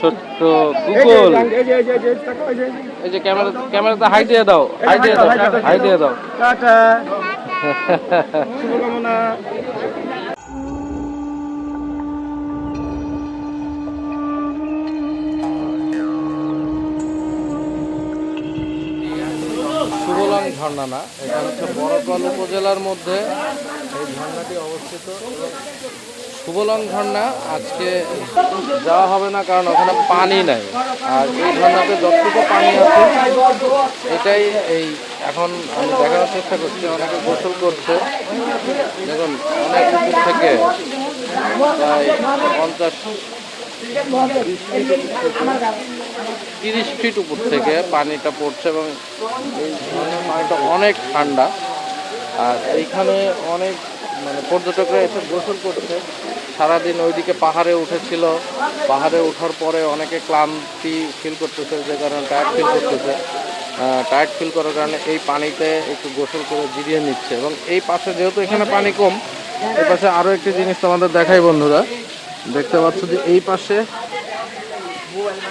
ছোট্ট গুগল এই যে ক্যামেরা ক্যামেরাতে হাই দিয়ে দাও হাই দিয়ে দাও হাই দিয়ে দাও। টাটা। শুভকামনা। ঝর্ণা না, এটা হচ্ছে বড়কল উপজেলার মধ্যে এই ঝর্ণাটি অবস্থিত। সুবলং ঝর্ণা, আজকে যাওয়া হবে না কারণ ওখানে পানি নাই। আর এই ঝর্ণাতে যতটুকু পানি আছে, এটাই এই এখন আমি দেখানোর চেষ্টা করছি, অনেকে গোসল করছে। দেখুন, অনেক থেকে প্রায় পঞ্চাশ তিরিশ ফিট উপর থেকে পানিটা পড়ছে এবং এই পানিটা অনেক ঠান্ডা। আর এইখানে অনেক মানে পর্যটকরা এসে গোসল করছে। সারাদিন ওইদিকে পাহাড়ে উঠেছিল। পাহাড়ে ওঠার পরে অনেকে ক্লান্তি ফিল করতেছে, যে কারণে টায়ার্ড ফিল করতেছে। টায়ার্ড ফিল করার কারণে এই পানিতে একটু গোসল করে জিরিয়ে নিচ্ছে। এবং এই পাশে যেহেতু এখানে পানি কম এই পাশে আরও একটি জিনিস তোমাদের দেখাই বন্ধুরা। দেখতে পাচ্ছ যে এই পাশে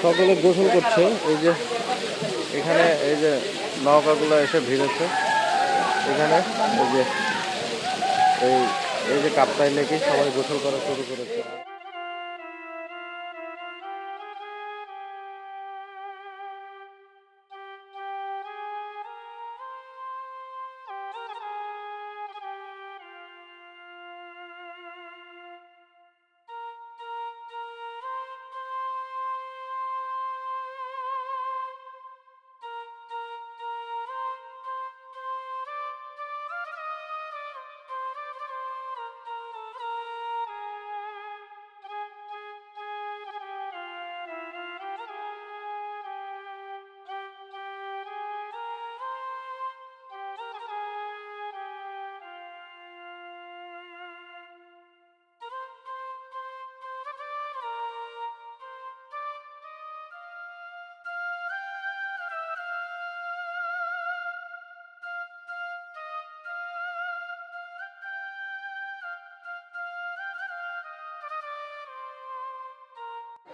সকলে গোসল করছে। এই যে এখানে এই যে নৌকাগুলো এসে ভিড়েছে এখানে এই যে এই এই যে কাপ্তাই লেকে সবাই গোসল করা শুরু করেছে।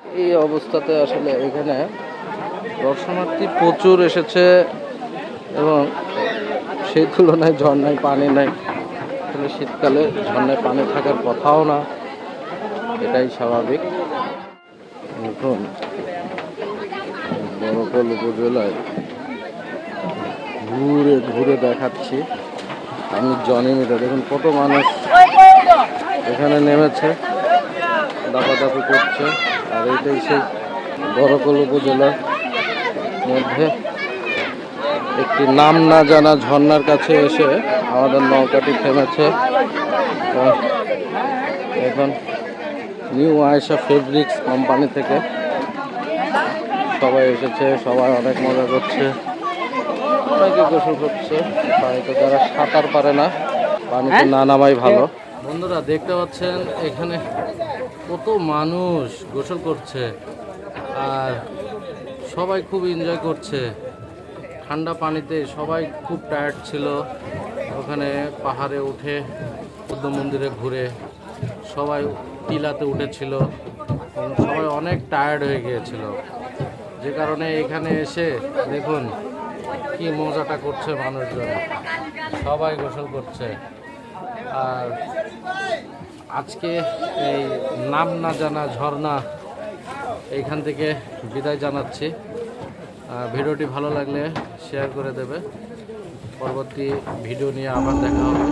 এই অবস্থাতে আসলে এখানে দর্শনার্থী প্রচুর এসেছে এবং সেই তুলনায় ঝর্ণায় পানি নাই। আসলে শীতকালে ঝর্ণায় পানি থাকার কথাও না, এটাই স্বাভাবিক। এখন বড়কল উপজেলায় ঘুরে ঘুরে দেখাচ্ছি। আমি জনি মিটার, দেখুন কত মানুষ এখানে নেমেছে। দাপাদাপি করছে আর এইটাই সেই বড়কল উপজেলার মধ্যে। একটি নাম না জানা ঝর্ণার কাছে এসে আমাদের নৌকাটি থেমেছে। এখন নিউ আয়েশা ফেব্রিক্স কোম্পানি থেকে সবাই এসেছে সবাই অনেক মজা করছে অনেকে গোসল করছে। পানিতে যারা সাঁতার পারে না পানিতে না নামাই ভালো। বন্ধুরা দেখতে পাচ্ছেন এখানে কত মানুষ গোসল করছে আর সবাই খুব এনজয় করছে। ঠান্ডা পানিতে সবাই খুব টায়ার্ড ছিল। ওখানে পাহাড়ে উঠে, বুদ্ধ মন্দিরে ঘুরে সবাই টিলাতে উঠেছিল। সবাই অনেক টায়ার্ড হয়ে গিয়েছিল। যে কারণে এখানে এসে দেখুন কি মজাটা করছে মানুষজন। সবাই গোসল করছে। আর আজকে এই নাম না জানা ঝর্ণা এইখান থেকে বিদায় জানাচ্ছি। ভিডিওটি ভালো লাগলে শেয়ার করে দেবে। পরবর্তী ভিডিও নিয়ে আবার দেখা হবে।